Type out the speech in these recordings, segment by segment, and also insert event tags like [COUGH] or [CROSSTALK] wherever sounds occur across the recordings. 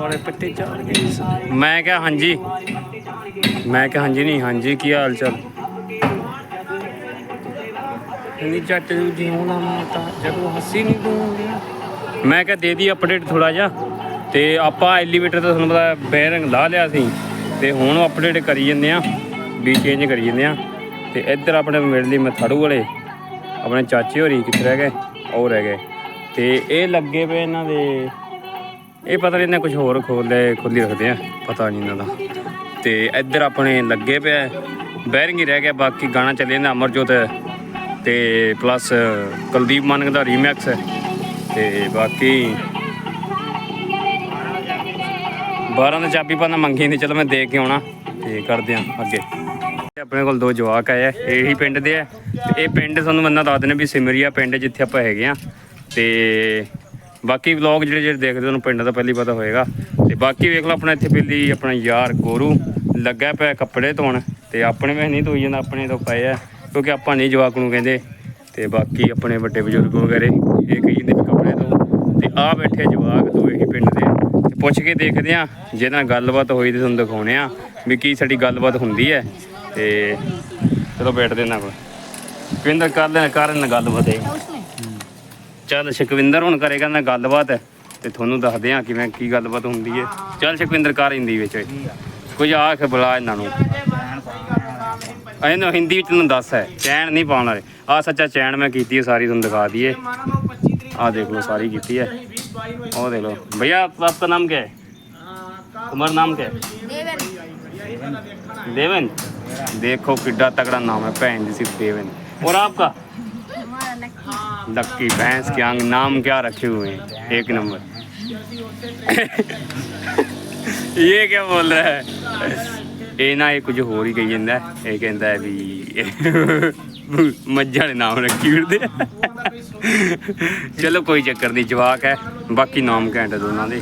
ਵਾਲੇ ਪੱਟੇ ਚਾੜ ਗਏ ਮੈਂ ਕਿਹਾ ਹਾਂਜੀ। ਮੈਂ ਕਿਹਾ ਹਾਂਜੀ ਨਹੀਂ ਹਾਂਜੀ ਕੀ ਹਾਲ ਚਾਲ? ਨਹੀਂ ਜੱਟ ਜੀ ਹੋਣਾ ਮਾਤਾ ਜਦੋਂ ਹੱਸੀ ਨਹੀਂ ਦੂੰਗੀ ਮੈਂ ਕਿਹਾ ਦੇ ਦੀ ਅਪਡੇਟ ਥੋੜਾ ਜਿਹਾ। ਤੇ ਆਪਾਂ ਐਲੀਵੇਟਰ ਤਾਂ ਤੁਹਾਨੂੰ ਪਤਾ ਬੈਰਿੰਗ ਲਾ ਲਿਆ ਸੀ। ਤੇ ਹੁਣ ਅਪਡੇਟ ਕਰੀ ਜੰਨੇ ਆ ਵੀ ਚੇਂਜ ਕਰੀ ਜੰਨੇ ਆ ਤੇ ਇੱਧਰ ਆਪਣੇ ਮਿਲ ਲਈ ਮਥੜੂ ਵਾਲੇ ਆਪਣੇ ਚਾਚੇ ਹੋਰੀ ਕਿੱਥੇ ਰਹਿ ਗਏ? ਉਹ ਰਹਿ ਗਏ। ਤੇ ਇਹ ਲੱਗੇ ਪਏ ਇਹਨਾਂ ਦੇ ਇਹ ਪਤਾ ਨਹੀਂ ਇਹਨਾਂ ਕੁਝ ਹੋਰ ਖੋਲੇ ਖੁੱਲੀ ਰੱਖਦੇ ਆ, ਪਤਾ ਨਹੀਂ ਇਹਨਾਂ ਦਾ। ਤੇ ਇੱਧਰ ਆਪਣੇ ਲੱਗੇ ਪਿਆ ਬੈਰਿੰਗ ਹੀ ਰਹਿ ਗਿਆ, ਬਾਕੀ ਗਾਣਾ ਚੱਲੇ ਜਾਂਦਾ ਅਮਰਜੋਤ। ਤੇ ਪਲੱਸ ਕੁਲਦੀਪ ਮਾਨਕ ਦਾ ਰੀਮੈਕਸ ਤੇ ਬਾਕੀ 12 ਦਾ ਚਾਬੀ ਪਾਣਾ ਮੰਗੀ ਨਹੀਂ ਚਲੋ ਮੈਂ ਦੇ ਕੇ ਆਉਣਾ, ਤੇ ਕਰਦੇ ਆ ਅੱਗੇ। ਆਪਣੇ ਕੋਲ ਦੋ ਜਵਾਕ ਆਏ ਆ, ਇਹੀ ਪਿੰਡ ਦੇ ਆ ਇਹ ਪਿੰਡ ਤੁਹਾਨੂੰ ਮੰਨਾ ਦੱਸ ਦਿੰਦੇ ਵੀ ਸਿਮਰੀਆ ਪਿੰਡ ਜਿੱਥੇ ਆਪਾਂ ਹੈਗੇ ਆ, ਤੇ ਬਾਕੀ ਵਲੌਗ ਜਿਹੜੇ ਜਿਹੜੇ ਦੇਖਦੇ ਤੁਹਾਨੂੰ ਪਿੰਡ ਦਾ ਪਹਿਲੀ ਪਤਾ ਹੋਏਗਾ। ਤੇ ਬਾਕੀ ਵੇਖ ਲਓ ਆਪਣਾ ਇੱਥੇ ਪਹਿਲੀ ਆਪਣਾ ਯਾਰ ਗੋਰੂ ਲੱਗਾ ਪਿਆ ਕੱਪੜੇ ਧੋਣ ਤੇ ਆਪਣੇ ਵਿੱਚ ਨਹੀਂ ਧੋਈ ਜਾਂਦਾ, ਆਪਣੇ ਤੋਂ ਪਏ ਆ, ਕਿਉਂਕਿ ਆਪਾਂ ਨਹੀਂ ਜਵਾਕ ਨੂੰ ਕਹਿੰਦੇ। ਤੇ ਬਾਕੀ ਆਪਣੇ ਵੱਡੇ ਬਜ਼ੁਰਗ ਵਗੈਰੇ, ਇਹ ਕਹੀ ਜਾਂਦੇ ਕੱਪੜੇ ਧੋ। ਤੇ ਆ ਬੈਠੇ ਜਵਾਕ ਦੋ ਇਹੀ ਪਿੰਡ ਦੇ। ਤੇ ਪੁੱਛ ਕੇ ਦੇਖਦੇ ਆ ਜੇ ਨਾਲ ਗੱਲਬਾਤ ਹੋਈ ਤੇ ਤੁਹਾਨੂੰ ਦਿਖਾਉਣੇ ਆ ਵੀ ਕੀ ਸਾਡੀ ਗੱਲਬਾਤ ਹੁੰਦੀ ਹੈ। ਤੇ ਚਲੋ ਬੈਠਦੇ ਇਹਨਾਂ ਕੋਲ ਪਿੰਦਰ ਕਰ ਲੈਣ ਕਰਨ ਗੱਲਬਾਤ ਹੈ ਚੱਲ ਸ਼ਕਵਿੰਦਰ ਹੁਣ ਕਰੇਗਾ ਨਾ ਗੱਲਬਾਤ ਤੇ ਤੁਹਾਨੂੰ ਦੱਸਦੇ ਆ ਕਿਵੇਂ ਕੀ ਗੱਲਬਾਤ ਹੁੰਦੀ ਹੈ। ਚੱਲ ਸ਼ਕਵਿੰਦਰ ਕਰ ਹਿੰਦੀ ਵਿੱਚ ਕੁਝ ਆਖ ਬੁਲਾ ਇਹਨਾਂ ਨੂੰ। ਇਹਨੂੰ ਹਿੰਦੀ ਵਿੱਚ ਨੂੰ ਦੱਸ ਹੈ, ਚੈਨ ਨਹੀਂ ਪਾਉਣ ਵਾਲੇ। ਆ ਸੱਚਾ ਚੈਨ ਮੈਂ ਕੀਤੀ ਹੈ, ਸਾਰੀ ਤੁਹਾਨੂੰ ਦਿਖਾ ਦਈਏ। ਆ ਦੇਖ ਲਓ, ਸਾਰੀ ਕੀਤੀ ਹੈ। ਉਹ ਦੇਖ ਲਓ। ਭਈਆ ਆਪਕਾ ਨਾਮ ਕੀ ਹੈ? तुम्हारा नाम क्या है देवन देखो किड्डा तगड़ा नाम है भैन जी सिर्फ देवन और लक्की भैंस के आंग नाम क्या रखे हुए हैं एक नंबर ये क्या बोल रहा है ਇਹ ਨਾ ਇਹ ਕੁਝ ਹੋਰ ਹੀ ਕਹੀ ਜਾਂਦਾ ਹੈ। ਇਹ ਕਹਿੰਦਾ ਹੈ ਵੀ ਮੱਝਾਂ ਦੇ ਨਾਮ ਰੱਖੀ ਫਿਰਦੇ ਆ। ਚਲੋ ਕੋਈ ਚੱਕਰ ਨਹੀਂ ਜਵਾਕ ਹੈ ਬਾਕੀ ਨਾਮ ਘੈਂਟ ਹੈ ਦੋਨਾਂ ਦੇ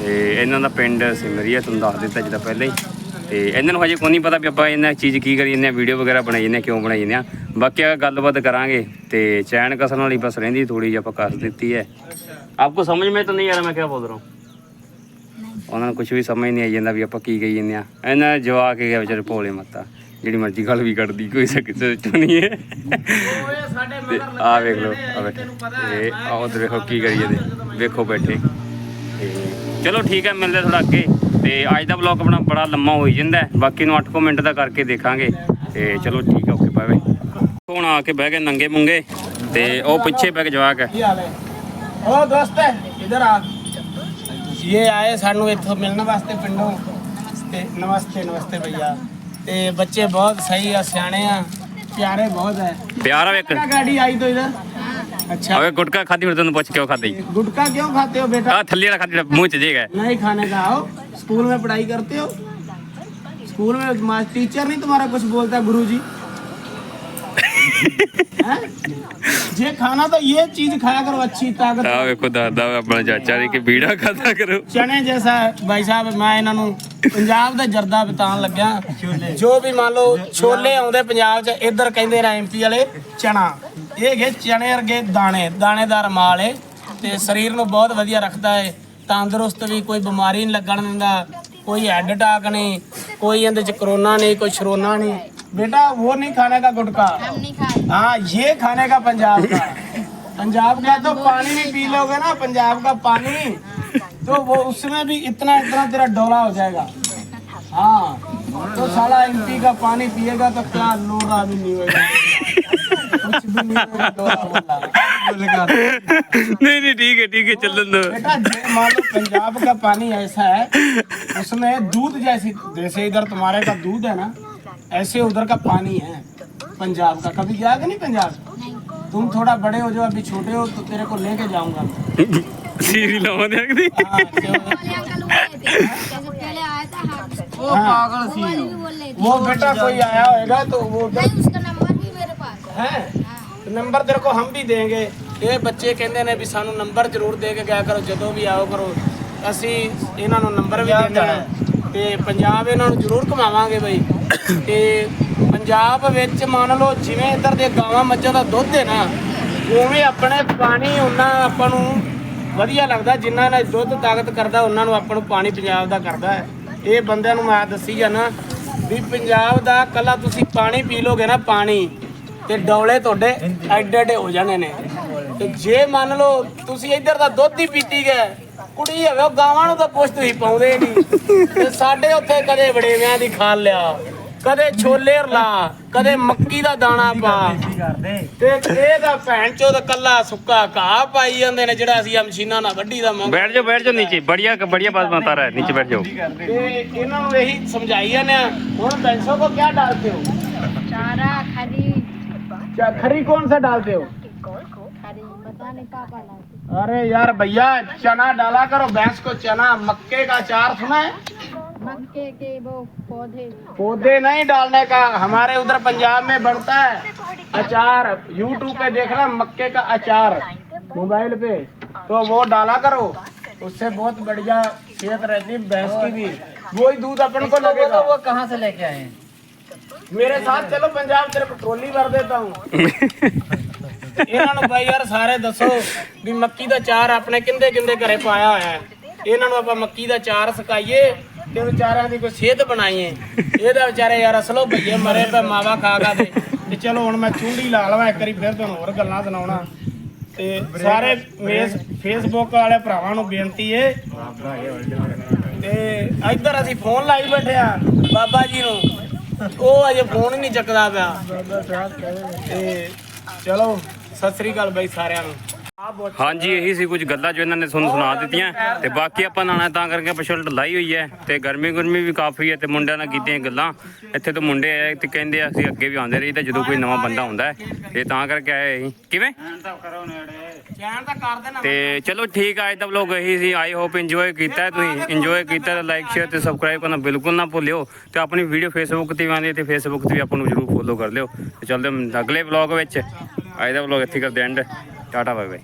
ਤੇ ਇਹਨਾਂ ਦਾ ਪਿੰਡ ਸਿਮਰੀਆ ਤੁਹਾਨੂੰ ਦੱਸ ਦਿੱਤਾ ਜਿੱਦਾਂ ਪਹਿਲਾਂ ਹੀ ਤੇ ਇਹਨਾਂ ਨੂੰ ਹਜੇ ਕੋਈ ਨਹੀਂ ਪਤਾ ਵੀ ਆਪਾਂ ਇਹਨਾਂ ਚੀਜ਼ ਕੀ ਕਰੀ ਜਾਂਦੇ ਆ ਵੀਡੀਓ ਵਗੈਰਾ ਬਣਾਈ ਜਾਂਦੇ ਆ, ਕਿਉਂ ਬਣਾਈ ਜਾਂਦੇ ਆ। ਬਾਕੀ ਆ ਗੱਲਬਾਤ ਕਰਾਂਗੇ ਤੇ ਚੈਨ ਕਸਣ ਵਾਲੀ ਬਸ ਰਹਿੰਦੀ ਥੋੜੀ ਜਿਹੀ ਆਪਾਂ ਕਰ ਦਿੱਤੀ ਹੈ। ਆਪਕੋ ਸਮਝ ਮੈਂ ਤਾਂ ਨਹੀਂ ਆ ਰਿਹਾ ਮੈਂ ਕੀ ਬੋਲ ਰਹਾ ਹੂੰ? ਉਹਨਾਂ ਨੂੰ ਕੁਝ ਵੀ ਸਮਝ ਨਹੀਂ ਆਈ ਜਾਂਦਾ ਵੀ ਆਪਾਂ ਕੀ ਕਹੀ ਜਾਂਦੇ ਆ। ਇਹਨਾਂ ਜਵਾ ਕੇ ਗਿਆ ਵਿਚਾਰੇ ਭੋਲੇ ਮੱਤਾ, ਜਿਹੜੀ ਮਰਜ਼ੀ ਗੱਲ ਵੀ ਕੱਢਦੀ ਕੋਈ ਕਿਸੇ ਚੋਂ ਨਹੀਂ ਹੈ। ਆ ਵੇਖ ਲਓ ਆ ਵੇਖ ਇਹ ਆਹ ਦੇਖੋ ਕੀ ਕਰੀ ਜਾਂਦੇ। ਵੇਖੋ ਬੈਠੇ। ਚਲੋ ਠੀਕ ਹੈ, ਮਿਲਦੇ ਥੋੜਾ ਅੱਗੇ। ਤੇ ਅੱਜ ਦਾ ਵਲੌਗ ਆਪਣਾ ਬੜਾ ਲੰਮਾ ਹੋਈ ਜਾਂਦਾ ਬਾਕੀ ਨੂੰ 8 ਮਿੰਟ ਦਾ ਕਰਕੇ ਦੇਖਾਂਗੇ। ਤੇ ਚਲੋ ਠੀਕ ਆ ਓਕੇ ਬਾਏ ਬਾਏ ਹੁਣ ਆ ਕੇ ਬਹਿ ਗਏ ਨੰਗੇ ਮੁੰਗੇ ਤੇ ਉਹ ਪਿੱਛੇ ਬਹਿ ਕੇ ਜਵਾਕ। ਹੈ ਉਹ ਦੋਸਤ ਇਧਰ ਆ। ਇਹ ਆਏ ਸਾਨੂੰ ਇੱਥੋਂ ਮਿਲਣ ਵਾਸਤੇ ਪਿੰਡੋਂ। ਤੇ ਨਮਸਤੇ ਨਮਸਤੇ ਭਈਆ। ਤੇ ਬੱਚੇ ਬਹੁਤ ਸਹੀ ਆ ਸਿਆਣੇ ਆ। ਪਿਆਰੇ ਬਹੁਤ ਹੈ ਪਿਆਰਾ ਵੇਖ ਗਾੜੀ ਆਈ ਤੋਂ ਇਧਰ? अच्छा अबे गुटखा खाती हो तुम बच क्यों खाती गुटखा क्यों खाते हो बेटा थल्ली ना खाती मुंह चेगा नहीं खाने का आओ स्कूल में पढ़ाई करते हो स्कूल में टीचर नहीं तुम्हारा कुछ बोलता गुरु जी ਜੇ ਖਾਣਾ ਤਾਂ ਇਹ ਚੀਜ਼ ਖਾਇਆ ਕਰੋ ਅੱਛੀ ਤਾਕਤ। ਆ ਵੇਖੋ ਦਾਦਾ ਆਪਣਾ ਚਾਚਾ ਨੇ ਕਿ ਬੀੜਾ ਖਾਦਾ ਕਰੋ। ਚਣੇ ਜੈਸਾ ਭਾਈ ਸਾਹਿਬ ਮੈਂ ਇਹਨਾਂ ਨੂੰ ਪੰਜਾਬ ਦਾ ਜਰਦਾ ਬਿਤਾਨ ਲੱਗਿਆ। ਜੋ ਵੀ ਮੰਨ ਲਓ ਛੋਲੇ ਆਉਂਦੇ ਪੰਜਾਬ 'ਚ ਇੱਧਰ ਕਹਿੰਦੇ ਨੇ ਐਮਪੀ ਵਾਲੇ ਚਣਾ। ਇਹ ਹੈ ਚਣੇ ਵਰਗੇ ਦਾਣੇ ਦਾਣੇਦਾਰ ਮਾਲ ਏ ਤੇ ਸਰੀਰ ਨੂੰ ਬਹੁਤ ਵਧੀਆ ਰੱਖਦਾ ਏ। ਤੰਦਰੁਸਤ ਵੀ ਕੋਈ ਬਿਮਾਰੀ ਨਹੀਂ ਲੱਗਣ ਦਿੰਦਾ ਕੋਈ ਹੈਡ ਅਟੈਕ ਨਹੀਂ ਕੋਈ ਇਹਦੇ 'ਚ ਕਰੋਨਾ ਨਹੀਂ ਕੋਈ ਸ਼ਰੋਨਾ ਨਹੀਂ। बेटा वो नहीं खाने का गुटका हाँ ये खाने का पंजाब का। पंजाब का तो पानी नहीं पी लोगे ना पंजाब का पानी। तो वो उसमें भी इतना इतना तेरा डोरा हो जाएगा। हाँ तो साला एमपी का पानी पिएगा तो क्या लोरा भी नहीं होगा नहीं नहीं ठीक है ठीक है चल दो। मान लो पंजाब का पानी ऐसा है उसमें दूध जैसी जैसे इधर तुम्हारे का दूध है ना ऐसे उधर का पानी है पंजाब का कभी गया कि नहीं पंजाब तुम थोड़ा बड़े हो जाओ अभी छोटे हो तो तेरे को लेके जाऊंगा ਸੀਰੀ ਲਾਵਾਂ ਦੇ ਅਗਦੀ हाँ, तो- वाले अंकल वो बोले थे जैसे पहले आया था हाँ वो हाँ, वाले भी बोल रहे थे वो बेटा कोई आया होगा तो वो उधर नहीं उसका नंबर भी मेरे पास है है तो नंबर तेरे को हम भी देंगे ਇਹ ਬੱਚੇ ਕਹਿੰਦੇ ਨੇ ਵੀ ਸਾਨੂੰ ਨੰਬਰ ਜ਼ਰੂਰ ਦੇ ਕੇ ਗਿਆ ਕਰੋ ਜਦੋਂ ਵੀ ਆਓ ਕਰੋ ਅਸੀਂ ਇਹਨਾਂ ਨੂੰ ਨੰਬਰ ਵੀ ਦੇ ਦੇਣਾ ਤੇ ਪੰਜਾਬ ਇਹਨਾਂ ਨੂੰ ਜ਼ਰੂਰ ਘੁਮਾਵਾਂਗੇ ਬਈ। ਤੇ ਪੰਜਾਬ ਵਿੱਚ ਮੰਨ ਲਓ ਜਿਵੇਂ ਇੱਧਰ ਦੇ ਗਾਵਾਂ ਮੱਝਾਂ ਦਾ ਦੁੱਧ ਹੈ ਨਾ ਉਵੇਂ ਆਪਣੇ ਪਾਣੀ ਉਹਨਾਂ ਆਪਾਂ ਨੂੰ ਵਧੀਆ ਲੱਗਦਾ ਜਿਨ੍ਹਾਂ ਨਾਲ ਦੁੱਧ ਤਾਕਤ ਕਰਦਾ ਉਹਨਾਂ ਨੂੰ ਆਪਾਂ ਨੂੰ ਪਾਣੀ ਪੰਜਾਬ ਦਾ ਕਰਦਾ ਹੈ। ਇਹ ਬੰਦਿਆਂ ਨੂੰ ਮੈਂ ਦੱਸੀ ਜਾਣਾ ਵੀ ਪੰਜਾਬ ਦਾ ਕੱਲਾ ਤੁਸੀਂ ਪਾਣੀ ਪੀ ਲੋਗੇ ਨਾ ਪਾਣੀ ਤੇ ਡੌਲੇ ਤੁਹਾਡੇ ਐਡੇ ਐਡੇ ਹੋ ਜਾਣੇ ਨੇ। ਤੇ ਜੇ ਮੰਨ ਲਓ ਤੁਸੀਂ ਇੱਧਰ ਦਾ ਦੁੱਧ ਹੀ ਪੀਤੀ ਗਏ ਕੁੜੀ ਹੋਵੇ ਉਹ ਗਾਵਾਂ ਨੂੰ ਤਾਂ ਕੁਛ ਤੁਸੀਂ ਪਾਉਂਦੇ ਨਹੀਂ ਤੇ ਸਾਡੇ ਉੱਥੇ ਕਦੇ ਵੜੇਵਿਆਂ ਦੀ ਖਾਲ ਲਿਆ ਕਦੇ ਛੋਲੇ ਰਲਾ ਕਦੇ ਮੱਕੀ ਦਾ ਦਾਣਾ ਪਾ ਤੇ ਇਹ ਤਾਂ ਭੈਣ ਚੋਦ ਕੱਲਾ ਸੁੱਕਾ ਘਾਹ ਪਾਈ ਜਾਂਦੇ ਨੇ ਜਿਹੜਾ ਅਸੀਂ ਆ ਮਸ਼ੀਨਾਂ ਨਾਲ ਵੱਢੀ ਦਾ ਮੰਗ बैठ जाओ बैठ जाओ नीचे बढ़िया बढ़िया बात बता रहा है नीचे बैठ जाओ ਤੇ ਇਹਨਾਂ ਨੂੰ ਇਹੀ ਸਮਝਾਈ ਜਾਂਦੇ ਆ ਹੁਣ ਬੈਂਸੋ ਕੋ ਕੀ ਡਾਲਤੇ ਹੋ चारा खरी क्या खरी कौन सा डालते हो अरे यार भैया चना डाला करो भैंस को चना मक्के का अचार सुना है? मक्के के वो पौधे। पौधे नहीं डालने का हमारे उधर पंजाब में बनता है। अचार यूट्यूब पे देखना मक्के का अचार मोबाइल पे। तो वो डाला करो उससे बहुत बढ़िया सेहत रहती है भैंस की भी। वही दूध अपन को लगेगा। वो कहाँ से लेके आए मेरे साथ चलो पंजाब तेरे को ट्रॉली भर देता हूँ। [LAUGHS] ਇਹਨਾਂ ਨੂੰ ਬਾਈ ਯਾਰ ਸਾਰੇ ਦੱਸੋ ਵੀ ਮੱਕੀ ਦਾ ਚਾਰ ਆਪਣੇ ਕਿੰਦੇ ਕਿੰਦੇ ਘਰੇ ਪਾਇਆ ਹੋਇਆ ਹੈ? ਇਹਨਾਂ ਨੂੰ ਆਪਾਂ ਮੱਕੀ ਦਾ ਚਾਰ ਸਕਾਈਏ ਤੇ ਵਿਚਾਰਿਆਂ ਦੀ ਕੋਈ ਸਿਹਤ ਬਣਾਈਏ। ਇਹਦਾ ਵਿਚਾਰੇ ਯਾਰ ਅਸਲੋ ਭਈਏ ਮਰੇ ਪਏ ਮਾਵਾ ਖਾ ਖਾ ਦੇ ਤੇ ਚਲੋ ਹੁਣ ਮੈਂ ਚੁੰਡੀ ਲਾ ਲਵਾਂ, ਇੱਕ ਵਾਰੀ ਫਿਰ ਤੁਹਾਨੂੰ ਹੋਰ ਗੱਲਾਂ ਸੁਣਾਉਣਾ। ਤੇ ਸਾਰੇ ਮੇਸ ਫੇਸਬੁੱਕ ਵਾਲੇ ਭਰਾਵਾਂ ਨੂੰ ਬੇਨਤੀ ਏ। ਤੇ ਇੱਧਰ ਅਸੀਂ ਫੋਨ ਲਾਈ ਬੈਠੇ ਆ, ਬਾਬਾ ਜੀ ਨੂੰ। ਉਹ ਅਜੇ ਫੋਨ ਹੀ ਨਹੀਂ ਚੱਕਦਾ ਪਿਆ। ਤੇ ਚਲੋ ਸਤਿ ਸ੍ਰੀ ਅਕਾਲ ਬਾਈ ਸਾਰਿਆਂ ਨੂੰ। ਹਾਂਜੀ ਇਹੀ ਸੀ ਕੁਝ ਗੱਲਾਂ ਜੋ ਇਹਨਾਂ ਨੇ ਤੁਹਾਨੂੰ ਸੁਣਾ ਦਿੱਤੀਆਂ। ਤੇ ਬਾਕੀ ਆਪਾਂ ਨਾਣਾ ਤਾਂ ਕਰਕੇ ਸ਼ਰਟ ਲਾਈ ਹੋਈ ਹੈ ਤੇ ਗਰਮੀ ਗੁਰਮੀ ਵੀ ਕਾਫੀ ਹੈ ਤੇ ਮੁੰਡਿਆਂ ਨਾਲ ਕੀਤੀਆਂ ਗੱਲਾਂ। ਇੱਥੇ ਤੋਂ ਮੁੰਡੇ ਆਏ ਤੇ ਕਹਿੰਦੇ ਆ ਅਸੀਂ ਅੱਗੇ ਵੀ ਆਉਂਦੇ ਰਹੀ ਤਾਂ ਜਦੋਂ ਕੋਈ ਨਵਾਂ ਬੰਦਾ ਹੁੰਦਾ ਹੈ ਤੇ ਤਾਂ ਕਰਕੇ ਆਏ ਅਸੀਂ। ਕਿਵੇਂ? ਤਾਂ ਚਲੋ ਠੀਕ ਆ ਅੱਜ ਦਾ ਵਲੋਗ ਇਹੀ ਸੀ। ਆਈ ਹੋਪ ਇੰਜੋਏ ਕੀਤਾ ਤੁਸੀਂ। ਇੰਜੋਏ ਕੀਤਾ ਤਾਂ ਲਾਈਕ ਸ਼ੇਅਰ ਤੇ ਸਬਸਕ੍ਰਾਈਬ ਕਰਨਾ ਬਿਲਕੁਲ ਨਾ ਭੁੱਲਿਓ। ਤੇ ਆਪਣੀ ਵੀਡੀਓ ਫੇਸਬੁੱਕ ਤੇ ਵੀ ਆਉਂਦੀ ਤੇ ਫੇਸਬੁੱਕ ਤੇ ਵੀ ਆਪਾਂ ਨੂੰ ਜਰੂਰ ਫੋਲੋ ਕਰ ਲਿਓ। ਤੇ ਚੱਲਦੇ ਅਗਲੇ ਵਲੋਗ ਵਿੱਚ। ਅੱਜ ਦਾ ਵਲੋਗ ਇੱਥੇ ਕਰਦੇ ਐਂਡ ਟਾਟਾ ਬਾਏ ਬਾਏ